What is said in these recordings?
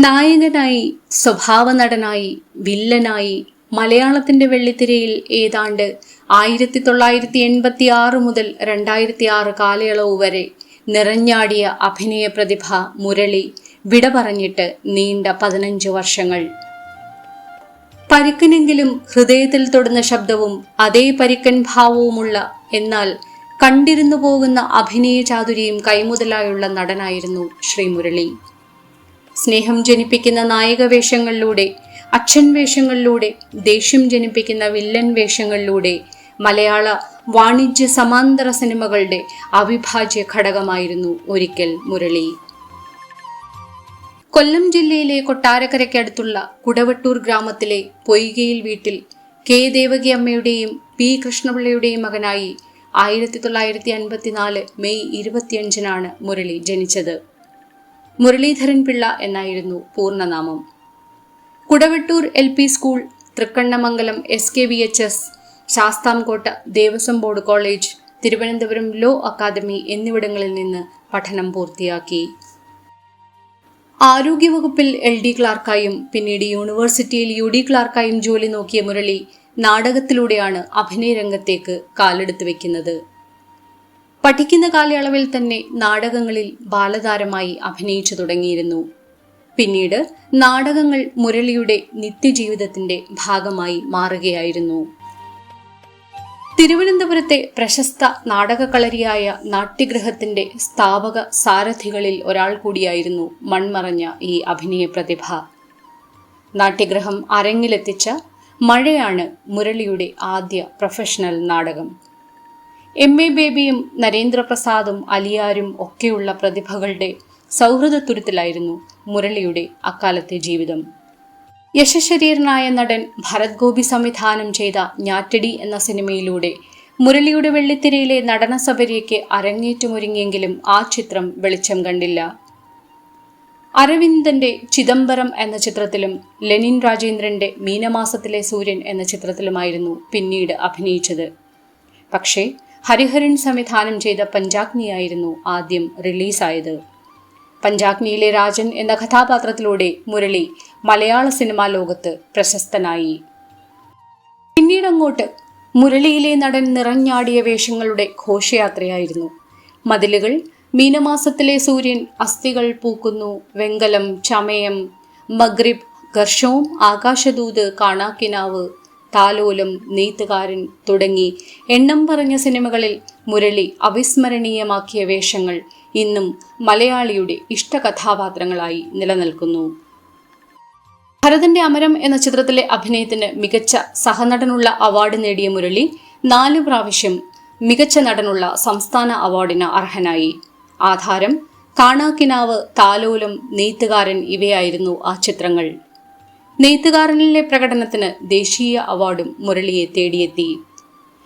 നായകനായി സ്വഭാവ നടനായി വില്ലനായി മലയാളത്തിന്റെ വെള്ളിത്തിരയിൽ ഏതാണ്ട് ആയിരത്തി തൊള്ളായിരത്തി എൺപത്തി ആറ് മുതൽ രണ്ടായിരത്തി ആറ് കാലയളവ് വരെ നിറഞ്ഞാടിയ അഭിനയ പ്രതിഭ മുരളി വിട പറഞ്ഞിട്ട് നീണ്ട പതിനഞ്ച് വർഷങ്ങൾ. പരുക്കനെങ്കിലും ഹൃദയത്തിൽ തൊടുന്ന ശബ്ദവും അതേ പരുക്കൻ ഭാവവുമുള്ള എന്നാൽ കണ്ടിരുന്നു പോകുന്ന അഭിനയ ചാതുരിയും കൈമുതലായുള്ള നടനായിരുന്നു ശ്രീ മുരളി. സ്നേഹം ജനിപ്പിക്കുന്ന നായക വേഷങ്ങളിലൂടെ അച്ഛൻ വേഷങ്ങളിലൂടെ ദേഷ്യം ജനിപ്പിക്കുന്ന വില്ലൻ വേഷങ്ങളിലൂടെ മലയാള വാണിജ്യ സമാന്തര സിനിമകളുടെ അവിഭാജ്യ ഘടകമായിരുന്നു ഒരിക്കൽ മുരളി. കൊല്ലം ജില്ലയിലെ കൊട്ടാരക്കരയ്ക്കടുത്തുള്ള കുടവട്ടൂർ ഗ്രാമത്തിലെ പൊയ്കയിൽ വീട്ടിൽ കെ. ദേവകി അമ്മയുടെയും പി. കൃഷ്ണപിള്ളയുടെയും മകനായി ആയിരത്തി തൊള്ളായിരത്തി അൻപത്തിനാല് മെയ് ഇരുപത്തിയഞ്ചിനാണ് മുരളി ജനിച്ചത്. മുരളീധരൻ പിള്ള എന്നായിരുന്നു പൂർണനാമം. Kudavattoor L P school Thrikkannamangalam S K V H S Sasthamkotta Devaswom board college Thiruvananthapuram law academy എന്നിവിടങ്ങളിൽ നിന്ന് പഠനം പൂർത്തിയാക്കി. ആരോഗ്യവകുപ്പിൽ എൽ ഡി ക്ലാർക്കായും പിന്നീട് യൂണിവേഴ്സിറ്റിയിൽ യു ഡി ക്ലാർക്കായും ജോലി നോക്കിയ മുരളി നാടകത്തിലൂടെയാണ് അഭിനയ രംഗത്തേക്ക് കാലെടുത്ത് വെക്കുന്നത്. പഠിക്കുന്ന കാലയളവിൽ തന്നെ നാടകങ്ങളിൽ ബാലതാരമായി അഭിനയിച്ചു തുടങ്ങിയിരുന്നു. പിന്നീട് നാടകങ്ങൾ മുരളിയുടെ നിത്യജീവിതത്തിന്റെ ഭാഗമായി മാറുകയായിരുന്നു. തിരുവനന്തപുരത്തെ പ്രശസ്ത നാടകകളരിയായ നാട്യഗൃഹത്തിന്റെ സ്ഥാപക സാരഥികളിൽ ഒരാൾ കൂടിയായിരുന്നു മൺമറഞ്ഞ ഈ അഭിനയ പ്രതിഭ. നാട്യഗ്രഹം അരങ്ങിലെത്തിച്ച മഴയാണ് മുരളിയുടെ ആദ്യ പ്രൊഫഷണൽ നാടകം. എം എ ബേബിയും നരേന്ദ്രപ്രസാദും അലിയാരും ഒക്കെയുള്ള പ്രതിഭകളുടെ സൗഹൃദത്തുരുത്തിലായിരുന്നു മുരളിയുടെ അക്കാലത്തെ ജീവിതം. യശശരീരനായ നടൻ ഭരത് ഗോപി സംവിധാനം ചെയ്ത ഞാറ്റടി എന്ന സിനിമയിലൂടെ മുരളിയുടെ വെള്ളിത്തിരയിലെ നടന സബരിയയ്ക്ക് അരങ്ങേറ്റമൊരുങ്ങിയെങ്കിലും ആ ചിത്രം വെളിച്ചം കണ്ടില്ല. അരവിന്ദന്റെ ചിദംബരം എന്ന ചിത്രത്തിലും ലെനിൻ രാജേന്ദ്രന്റെ മീനമാസത്തിലെ സൂര്യൻ എന്ന ചിത്രത്തിലുമായിരുന്നു പിന്നീട് അഭിനയിച്ചത്. പക്ഷേ ഹരിഹരൻ സംവിധാനം ചെയ്ത പഞ്ചാഗ്നിയായിരുന്നു ആദ്യം റിലീസായത്. പഞ്ചാഗ്നിയിലെ രാജൻ എന്ന കഥാപാത്രത്തിലൂടെ മുരളി മലയാള സിനിമാ ലോകത്ത് പ്രശസ്തനായി. പിന്നീടങ്ങോട്ട് മുരളിയിലെ നടൻ നിറഞ്ഞാടിയ വേഷങ്ങളുടെ ഘോഷയാത്രയായിരുന്നു. മതിലുകൾ മീനമാസത്തിലെ സൂര്യൻ അസ്ഥികൾ പൂക്കുന്നു വെങ്കലം ചമയം മഗ്രിബ് ഘർഷവും ആകാശദൂത് കാണാക്കിനാവ് താലോലം നെയ്ത്തുകാരൻ തുടങ്ങി. എണ്ണം പറഞ്ഞ സിനിമകളിൽ മുരളി അവിസ്മരണീയമാക്കിയ വേഷങ്ങൾ ഇന്നും മലയാളിയുടെ ഇഷ്ടകഥാപാത്രങ്ങളായി നിലനിൽക്കുന്നു. ഭരതന്റെ അമരം എന്ന ചിത്രത്തിലെ അഭിനയത്തിന് മികച്ച സഹനടനുള്ള അവാർഡ് നേടിയ മുരളി നാല് പ്രാവശ്യം മികച്ച നടനുള്ള സംസ്ഥാന അവാർഡിന് അർഹനായി. ആധാരം കാണാക്കിനാവ് താലോലം നെയ്ത്തുകാരൻ ഇവയായിരുന്നു ആ ചിത്രങ്ങൾ. നെയ്ത്തുകാരനിലെ പ്രകടനത്തിന് ദേശീയ അവാർഡും മുരളിയെ തേടിയെത്തി.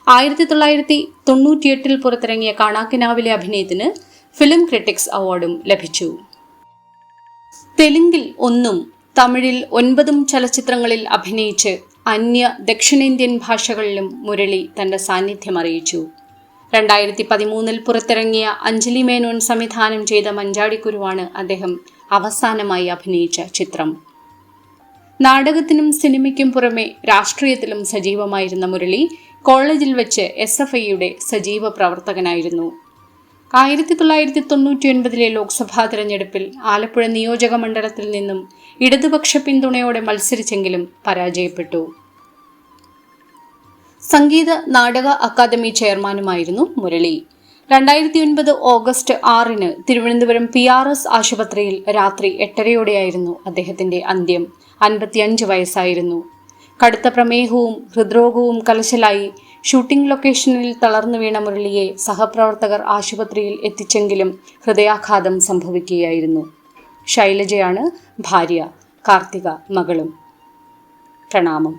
ആയിരത്തി തൊള്ളായിരത്തി തൊണ്ണൂറ്റിയെട്ടിൽ പുറത്തിറങ്ങിയ കാണാക്കിനാവിലെ അഭിനയത്തിന് ഫിലിം ക്രിറ്റിക്സ് അവാർഡും ലഭിച്ചു. തെലുങ്കിൽ ഒന്നും തമിഴിൽ ഒൻപതും ചലച്ചിത്രങ്ങളിൽ അഭിനയിച്ച് അന്യ ദക്ഷിണേന്ത്യൻ ഭാഷകളിലും മുരളി തന്റെ സാന്നിധ്യം അറിയിച്ചു. രണ്ടായിരത്തി പതിമൂന്നിൽ പുറത്തിറങ്ങിയ അഞ്ജലി മേനോൻ സംവിധാനം ചെയ്ത മഞ്ചാടിക്കുരുവാണ് അദ്ദേഹം അവസാനമായി അഭിനയിച്ച ചിത്രം. നാടകത്തിനും സിനിമയ്ക്കും പുറമെ രാഷ്ട്രീയത്തിലും സജീവമായിരുന്ന മുരളി കോളേജിൽ വെച്ച് എസ് എഫ് ഐയുടെ സജീവ പ്രവർത്തകനായിരുന്നു. ആയിരത്തി തൊള്ളായിരത്തി തൊണ്ണൂറ്റി ഒൻപതിലെ ലോക്സഭാ തിരഞ്ഞെടുപ്പിൽ ആലപ്പുഴ നിയോജക മണ്ഡലത്തിൽ നിന്നും ഇടതുപക്ഷ പിന്തുണയോടെ മത്സരിച്ചെങ്കിലും പരാജയപ്പെട്ടു. സംഗീത നാടക അക്കാദമി ചെയർമാനുമായിരുന്നു മുരളി. രണ്ടായിരത്തി ഒൻപത് ഓഗസ്റ്റ് ആറിന് തിരുവനന്തപുരം പി ആർ എസ് ആശുപത്രിയിൽ രാത്രി എട്ടരയോടെയായിരുന്നു അദ്ദേഹത്തിന്റെ അന്ത്യം. അൻപത്തിയഞ്ച് വയസ്സായിരുന്നു. കടുത്ത പ്രമേഹവും ഹൃദ്രോഗവും കലശലായി ഷൂട്ടിംഗ് ലൊക്കേഷനിൽ തളർന്നു വീണ മുരളിയെ സഹപ്രവർത്തകർ ആശുപത്രിയിൽ എത്തിച്ചെങ്കിലും ഹൃദയാഘാതം സംഭവിക്കുകയായിരുന്നു. ശൈലജയാണ് ഭാര്യ കാർത്തിക മകളും. പ്രണാമം.